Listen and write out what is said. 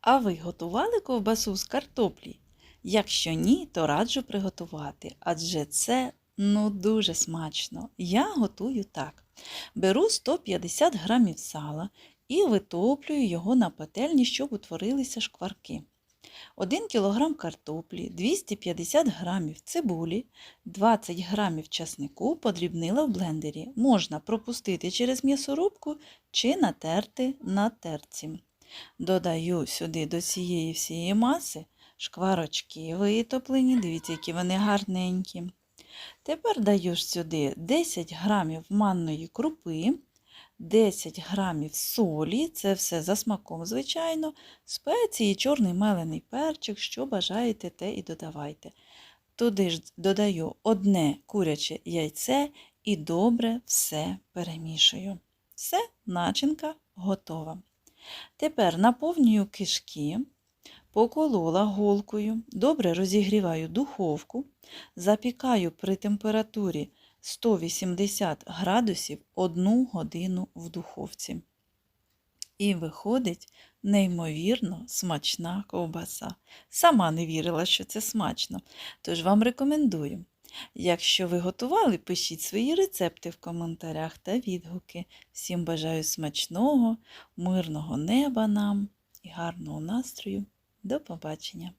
А ви готували ковбасу з картоплі? Якщо ні, то раджу приготувати, адже це ну дуже смачно. Я готую так. Беру 150 грамів сала і витоплюю його на пательні, щоб утворилися шкварки. 1 кг картоплі, 250 грамів цибулі, 20 грамів часнику подрібнила в блендері. Можна пропустити через м'ясорубку чи натерти на терці. Додаю сюди до цієї всієї маси шкварочки витоплені, дивіться, які вони гарненькі. Тепер даю сюди 10 грамів манної крупи, 10 грамів солі, це все за смаком, звичайно, спеції, чорний мелений перчик, що бажаєте, те і додавайте. Туди ж додаю одне куряче яйце і добре все перемішую. Все, начинка готова. Тепер наповнюю кишки, поколола голкою, добре розігріваю духовку, запікаю при температурі 180 градусів 1 годину в духовці. І виходить неймовірно смачна ковбаса. Сама не вірила, що це смачно, тож вам рекомендую. Якщо ви готували, пишіть свої рецепти в коментарях та відгуки. Всім бажаю смачного, мирного неба нам і гарного настрою. До побачення!